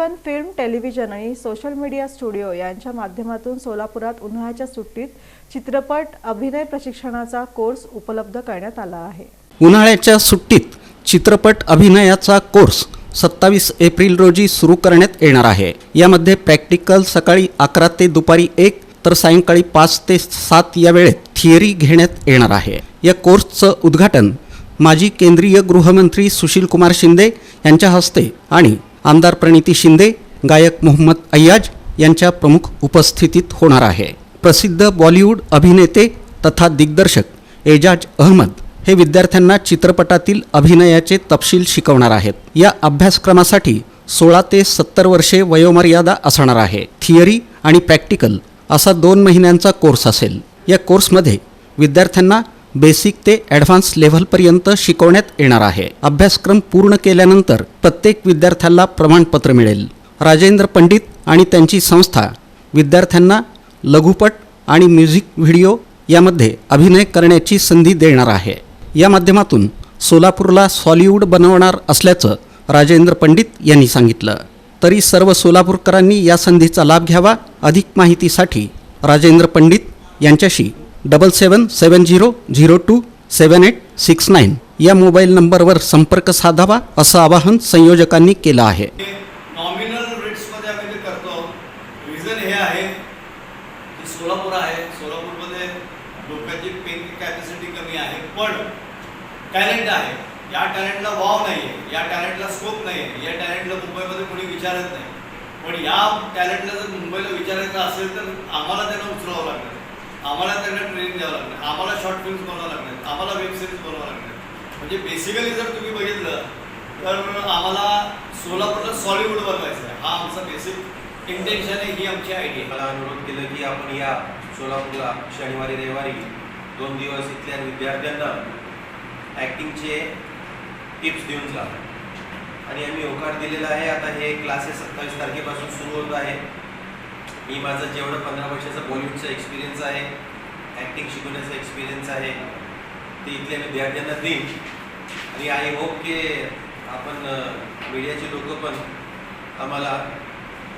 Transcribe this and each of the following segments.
One film television आणि social media studio यांच्या माध्यमातून सोलापुरात उन्हाळ्याच्या सुट्टीत चित्रपट अभिनय प्रशिक्षणाचा कोर्स उपलब्ध करण्यात आला आहे. उन्हाळ्याच्या सुट्टीत चित्रपट अभिनयाचा कोर्स सत्तावीस एप्रिल रोजी सुरू करण्यात येणार आहे. यामध्ये प्रॅक्टिकल सकाळी अकरा ते दुपारी एक तर सायंकाळी पाच ते सात या वेळेत थिअरी घेण्यात येणार आहे. या कोर्सचं उद्घाटन माजी केंद्रीय गृहमंत्री सुशीलकुमार शिंदे यांच्या हस्ते आणि आमदार प्रणिती शिंदे गायक मोहम्मद अय्याज यांच्या प्रमुख उपस्थितीत होणार आहे. प्रसिद्ध बॉलिवूड अभिनेते तथा दिग्दर्शक एजाज अहमद हे विद्यार्थ्यांना चित्रपटातील अभिनयाचे तपशील शिकवणार आहेत. या अभ्यासक्रमासाठी सोळा ते सत्तर वर्षे वयोमर्यादा असणार आहे. थिअरी आणि प्रॅक्टिकल असा दोन महिन्यांचा कोर्स असेल. या कोर्समध्ये विद्यार्थ्यांना बेसिक ते ॲडव्हान्स लेव्हलपर्यंत शिकवण्यात येणार आहे. अभ्यासक्रम पूर्ण केल्यानंतर प्रत्येक विद्यार्थ्याला प्रमाणपत्र मिळेल. राजेंद्र पंडित आणि त्यांची संस्था विद्यार्थ्यांना लघुपट आणि म्युझिक व्हिडिओ यामध्ये अभिनय करण्याची संधी देणार आहे. या माध्यमातून सोलापूरला सॉलिवूड बनवणार असल्याचं राजेंद्र पंडित यांनी सांगितलं. तरी सर्व सोलापूरकरांनी या संधीचा लाभ घ्यावा अधिक माहितीसाठी राजेंद्र पंडित यांच्याशी double seven seven zero zero two seven eight six nine या मोबाईल नंबरवर संपर्क साधावा असं आवाहन संयोजकांनी केलं आहे. नॉमिनल रेट्समध्ये आम्ही ते करतो रिझन हे आहे की सोलापूर आहे. कमी आहे, पण टॅलेंट वाव नाही आहे या स्कोप नाही आहे या टॅलेंटला मुंबईमध्ये कोणी विचारत नाही. पण या टॅलेंटला जर मुंबईला विचारायचं आम्हाला त्यांना ट्रेनिंग द्यावं लागणार. आम्हाला शॉर्ट फिल्म्स बनवावं लागणार. आम्हाला वेब सिरीज बनवावं लागणार. म्हणजे बेसिकली जर तुम्ही बघितलं तर आम्हाला सोलापूरला सॉलिवूड बनवायचं आहे. हा आमचा बेसिक इंटेन्शन आहे ही आमची आयडिया मला अनुरोध केलं की आपण या सोलापूरला शनिवारी रविवारी दोन दिवस इथल्या विद्यार्थ्यांना ॲक्टिंगचे टिप्स देऊन जा. आणि आम्ही होकार दिलेला आहे. आता हे क्लासेस सत्तावीस तारखेपासून सुरू होत आहे. मी माझं जेवढं पंधरा वर्षाचा बॉलिवूडचा एक्सपिरियन्स आहे ॲक्टिंग शिकवण्याचा एक्सपिरियन्स आहे ते इथल्या विद्यार्थ्यांना देईन. आणि आय होप की आपण मीडियाचे लोक पण आम्हाला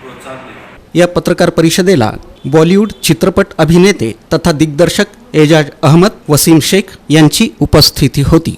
प्रोत्साहन देईल या पत्रकार परिषदेला बॉलिवूड चित्रपट अभिनेते तथा दिग्दर्शक एजाज अहमद वसीम शेख यांची उपस्थिती होती.